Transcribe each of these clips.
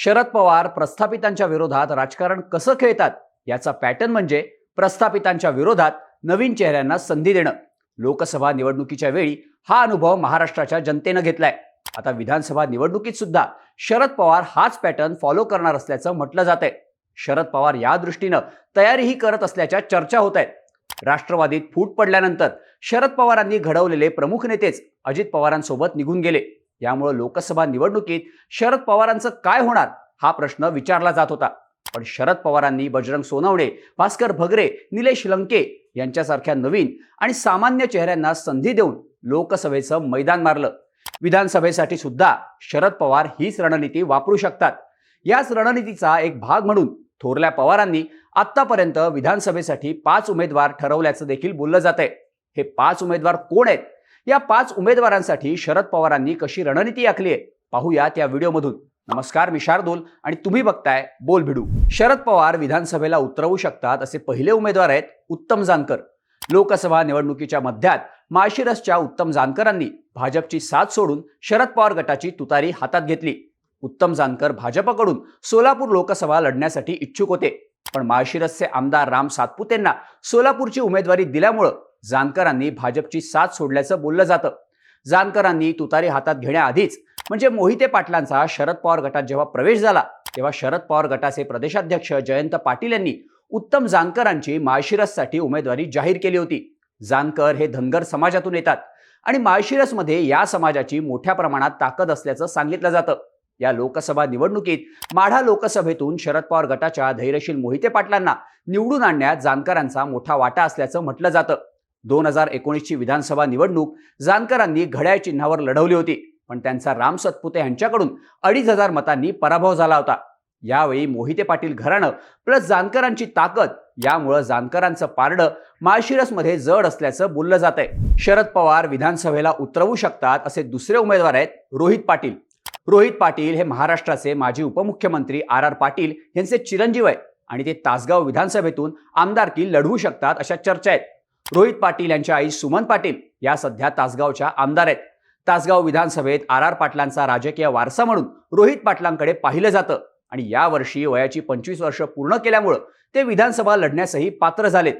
शरद पवार प्रस्थापितांच्या विरोधात राजकारण कसं खेळतात याचा पॅटर्न म्हणजे प्रस्थापितांच्या विरोधात नवीन चेहऱ्यांना संधी देणं. लोकसभा निवडणुकीच्या वेळी हा अनुभव महाराष्ट्राच्या जनतेनं घेतलाय. आता विधानसभा निवडणुकीत सुद्धा शरद पवार हाच पॅटर्न फॉलो करणार असल्याचं म्हटलं जात आहे शरद पवार या दृष्टीनं तयारीही करत असल्याच्या चर्चा होत आहेत राष्ट्रवादीत फूट पडल्यानंतर शरद पवारांनी घडवलेले प्रमुख नेतेच अजित पवारांसोबत निघून गेले. यामुळे लोकसभा निवडणुकीत शरद पवारांचं काय होणार हा प्रश्न विचारला जात होता. पण शरद पवारांनी बजरंग सोनवणे भास्कर भगरे निलेश लंके यांच्यासारख्या नवीन आणि सामान्य चेहऱ्यांना संधी देऊन लोकसभेचं मैदान मारलं. विधानसभेसाठी सुद्धा शरद पवार हीच रणनीती वापरू शकतात. याच रणनीतीचा एक भाग म्हणून थोरल्या पवारांनी आतापर्यंत विधानसभेसाठी पाच उमेदवार ठरवल्याचं देखील बोललं जात आहे हे पाच उमेदवार कोण आहेत? या पाच उमेदवारांसाठी शरद पवारांनी कशी रणनीती आखली आहे पाहूया त्या व्हिडिओमधून. नमस्कार मी शार्दूल आणि तुम्ही बघताय बोल भिडू. शरद पवार विधानसभेला उतरवू शकतात असे पहिले उमेदवार आहेत उत्तम जानकर. लोकसभा निवडणुकीच्या मध्यात माळशिरसच्या उत्तम जानकरांनी भाजपची साथ सोडून शरद पवार गटाची तुतारी हातात घेतली. उत्तम जानकर भाजपकडून सोलापूर लोकसभा लढण्यासाठी इच्छुक होते. पण माळशिरसचे आमदार राम सातपुतेंना सोलापूरची उमेदवारी दिल्यामुळं जानकरांनी भाजपची साथ सोडल्याचं बोललं जातं. जानकरांनी तुतारी हातात घेण्याआधीच म्हणजे मोहिते पाटलांचा शरद पवार गटात जेव्हा प्रवेश झाला तेव्हा शरद पवार गटाचे प्रदेशाध्यक्ष जयंत पाटील यांनी उत्तम जानकरांची माळशिरससाठी उमेदवारी जाहीर केली होती. जानकर हे धनगर समाजातून येतात आणि माळशिरसमध्ये या समाजाची मोठ्या प्रमाणात ताकद असल्याचं सांगितलं जातं. या लोकसभा निवडणुकीत माढा लोकसभेतून शरद पवार गटाच्या धैर्यशील मोहिते पाटलांना निवडून आणण्यात जानकरांचा मोठा वाटा असल्याचं म्हटलं जातं. दोन हजार एकोणीसची विधानसभा निवडणूक जानकरांनी घड्याळ चिन्हावर लढवली होती. पण त्यांचा राम सतपुते यांच्याकडून अडीच हजार मतांनी पराभव झाला होता. यावेळी मोहिते पाटील घराणं प्लस जानकरांची ताकद यामुळं जानकरांचं पारडं माळशिरसमध्ये जड असल्याचं बोललं जात आहे शरद पवार विधानसभेला उतरवू शकतात असे दुसरे उमेदवार आहेत रोहित पाटील. रोहित पाटील हे महाराष्ट्राचे माजी उपमुख्यमंत्री आर आर पाटील यांचे चिरंजीव आहे आणि ते तासगाव विधानसभेतून आमदारकी लढवू शकतात अशा चर्चा आहेत. रोहित पाटील यांच्या आई सुमन पाटील या सध्या तासगावच्या आमदार आहेत. तासगाव विधानसभेत आर आर पाटलांचा राजकीय वारसा म्हणून रोहित पाटलांकडे पाहिलं जातं. आणि यावर्षी वयाची पंचवीस वर्ष पूर्ण केल्यामुळं ते विधानसभा लढण्यासही पात्र झालेत.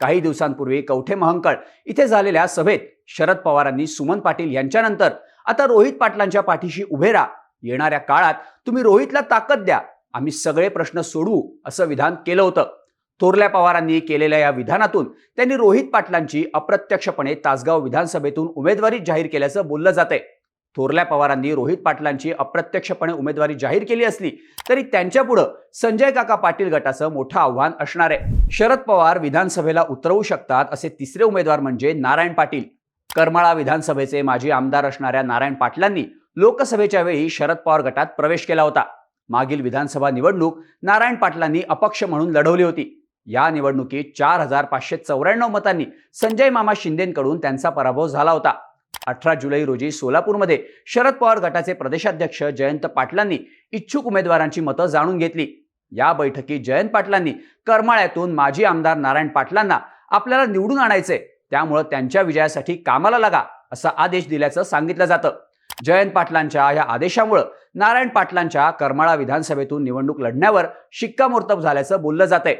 काही दिवसांपूर्वी कवठे महंकळ इथे झालेल्या सभेत शरद पवारांनी सुमन पाटील यांच्यानंतर आता रोहित पाटलांच्या पाठीशी उभे राहा. येणाऱ्या काळात तुम्ही रोहितला ताकद द्या. आम्ही सगळे प्रश्न सोडवू असं विधान केलं होतं. थोरल्या पवारांनी केलेल्या या विधानातून त्यांनी रोहित पाटलांची अप्रत्यक्षपणे तासगाव विधानसभेतून उमेदवारी जाहीर केल्याचं बोललं जातंय. थोरल्या पवारांनी रोहित पाटलांची अप्रत्यक्षपणे उमेदवारी जाहीर केली असली तरी त्यांच्यापुढं संजय काका पाटील गटाचं मोठं आव्हान असणार आहे. शरद पवार विधानसभेला उतरवू शकतात असे तिसरे उमेदवार म्हणजे नारायण पाटील. करमाळा विधानसभेचे माजी आमदार असणाऱ्या नारायण पाटलांनी लोकसभेच्या वेळी शरद पवार गटात प्रवेश केला होता. मागील विधानसभा निवडणूक नारायण पाटलांनी अपक्ष म्हणून लढवली होती. या निवडणुकीत चार हजार पाचशे चौऱ्याण्णव मतांनी संजय मामा शिंदेकडून त्यांचा पराभव झाला होता. अठरा जुलै रोजी सोलापूरमध्ये शरद पवार गटाचे प्रदेशाध्यक्ष जयंत पाटलांनी इच्छुक उमेदवारांची मतं जाणून घेतली. या बैठकीत जयंत पाटलांनी करमाळ्यातून माजी आमदार नारायण पाटलांना आपल्याला निवडून आणायचे त्यामुळं त्यांच्या विजयासाठी कामाला लागा असा आदेश दिल्याचं सांगितलं जातं. जयंत पाटलांच्या या आदेशामुळं नारायण पाटलांच्या करमाळा विधानसभेतून निवडणूक लढण्यावर शिक्कामोर्तब झाल्याचं बोललं जात आहे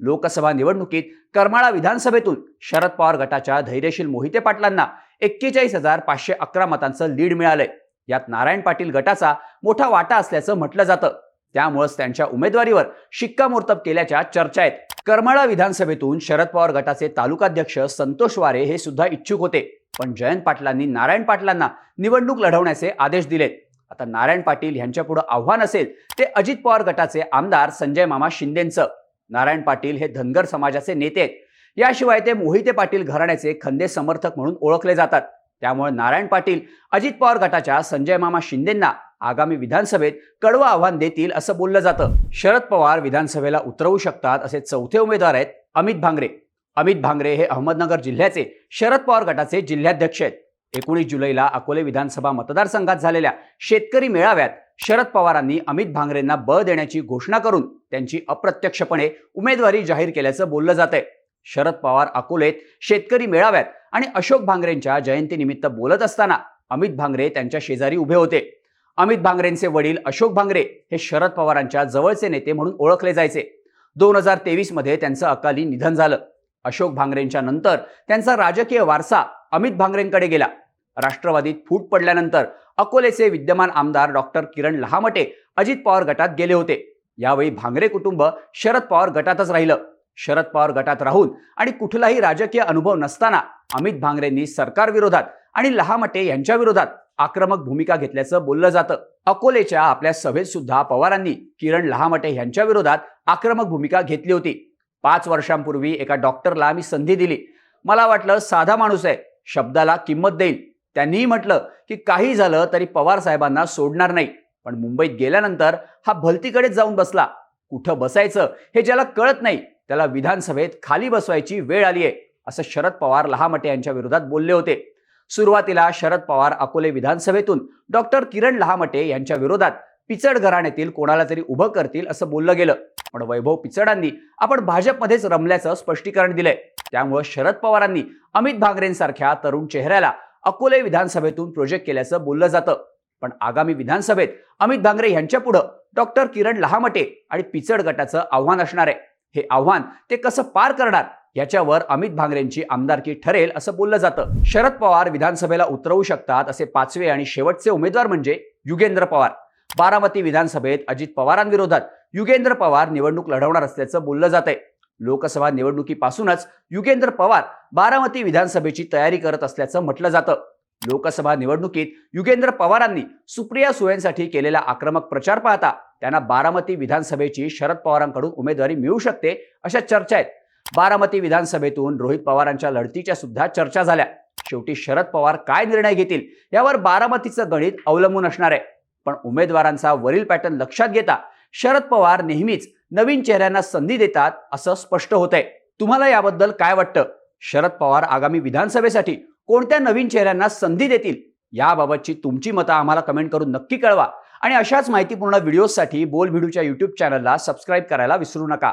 लोकसभा निवडणुकीत करमाळा विधानसभेतून शरद पवार गटाच्या धैर्यशील मोहिते पाटलांना एक्केचाळीस हजार पाचशे अकरा मतांचं लीड मिळालंय. यात नारायण पाटील गटाचा मोठा वाटा असल्याचं म्हटलं जातं. त्यामुळेच त्यांच्या उमेदवारीवर शिक्कामोर्तब केल्याच्या चर्चा आहेत. करमाळा विधानसभेतून शरद पवार गटाचे तालुकाध्यक्ष संतोष वारे हे सुद्धा इच्छुक होते. पण जयंत पाटलांनी नारायण पाटलांना निवडणूक लढवण्याचे आदेश दिलेत. आता नारायण पाटील यांच्यापुढे आव्हान असेल ते अजित पवार गटाचे आमदार संजय मामा शिंदेंचं. नारायण पाटील हे धनगर समाजाचे नेते आहेत. याशिवाय ते मोहिते पाटील घराण्याचे खंदे समर्थक म्हणून ओळखले जातात. त्यामुळे नारायण पाटील अजित पवार गटाच्या संजय मामा शिंदेंना आगामी विधानसभेत कडवं आव्हान देतील असं बोललं जातं. शरद पवार विधानसभेला उतरवू शकतात असे चौथे उमेदवार आहेत अमित भांगरे. अमित भांगरे हे अहमदनगर जिल्ह्याचे शरद पवार गटाचे जिल्हाध्यक्ष आहेत. एकोणीस जुलैला अकोले विधानसभा मतदारसंघात झालेल्या शेतकरी मेळाव्यात शरद पवारांनी अमित भांगरेंना बळ देण्याची घोषणा करून त्यांची अप्रत्यक्षपणे उमेदवारी जाहीर केल्याचं बोललं जात आहे शरद पवार अकोलेत शेतकरी मेळाव्यात आणि अशोक भांगरेंच्या जयंतीनिमित्त बोलत असताना अमित भांगरे त्यांच्या शेजारी उभे होते. अमित भांगरेंचे वडील अशोक भांगरे हे शरद पवारांच्या जवळचे नेते म्हणून ओळखले जायचे. दोन हजार तेवीसमध्ये त्यांचं अकाली निधन झालं. अशोक भांगरेंच्या नंतर त्यांचा राजकीय वारसा अमित भांगरेंकडे गेला. राष्ट्रवादीत फूट पडल्यानंतर अकोलेचे विद्यमान आमदार डॉक्टर किरण लहामटे अजित पवार गटात गेले होते. यावेळी भांगरे कुटुंब शरद पवार गटातच राहिलं. शरद पवार गटात राहून आणि कुठलाही राजकीय अनुभव नसताना अमित भांगरेंनी सरकारविरोधात आणि लहामटे यांच्या विरोधात आक्रमक भूमिका घेतल्याचं बोललं जातं. अकोलेच्या आपल्या सभेत सुद्धा पवारांनी किरण लहामटे यांच्या विरोधात आक्रमक भूमिका घेतली होती. पाच वर्षांपूर्वी एका डॉक्टरला मी संधी दिली. मला वाटलं साधा माणूस आहे. शब्दाला किंमत देईल. त्यांनीही म्हटलं की काही झालं तरी पवार साहेबांना सोडणार नाही. पण मुंबईत गेल्यानंतर हा भलतीकडेच जाऊन बसला. कुठं बसायचं हे ज्याला कळत नाही त्याला विधानसभेत खाली बसवायची वेळ आली आहे असं शरद पवार लहामटे यांच्या विरोधात बोलले होते. सुरुवातीला शरद पवार अकोले विधानसभेतून डॉक्टर किरण लहामटे यांच्या विरोधात पिचड घराण्यातील कोणाला तरी उभं करतील असं बोललं गेलं. पण वैभव पिचडांनी आपण भाजपमध्येच रमल्याचं स्पष्टीकरण दिलंय. त्यामुळं शरद पवारांनी अमित भांगरेंसारख्या तरुण चेहऱ्याला अकोले विधानसभेतून प्रोजेक्ट केल्याचं बोललं जातं. पण आगामी विधानसभेत अमित भांगरे यांच्या पुढं डॉक्टर किरण लहामटे आणि पिचड गटाचं आव्हान असणार आहे. हे आव्हान ते कसं पार करणार याच्यावर अमित भांगरेंची आमदारकी ठरेल असं बोललं जातं. शरद पवार विधानसभेला उतरवू शकतात असे पाचवे आणि शेवटचे उमेदवार म्हणजे युगेंद्र पवार. बारामती विधानसभेत अजित पवारांविरोधात युगेंद्र पवार निवडणूक लढवणार असल्याचं बोललं जात आहे लोकसभा निवडणुकीपासूनच युगेंद्र पवार बारामती विधानसभेची तयारी करत असल्याचं म्हटलं जातं. लोकसभा निवडणुकीत युगेंद्र पवारांनी सुप्रिया सुळेंसाठी केलेला आक्रमक प्रचार पाहता त्यांना बारामती विधानसभेची शरद पवारांकडून उमेदवारी मिळू शकते अशा चर्चा आहेत. बारामती विधानसभेतून रोहित पवारांच्या लढतीच्या सुद्धा चर्चा झाल्या. शेवटी शरद पवार काय निर्णय घेतील यावर बारामतीचं गणित अवलंबून असणार आहे. पण उमेदवारांचा वरील पॅटर्न लक्षात घेता शरद पवार नेहमीच नवीन चेहऱ्यांना संधी देतात असं स्पष्ट होत आहे तुम्हाला याबद्दल काय वाटतं? शरद पवार आगामी विधानसभेसाठी कोणत्या नवीन चेहऱ्यांना संधी देतील? याबाबतची तुमची मतं आम्हाला कमेंट करून नक्की कळवा. आणि अशाच माहितीपूर्ण व्हिडिओसाठी बोल व्हिडिओच्या युट्यूब चॅनलला सबस्क्राईब करायला विसरू नका.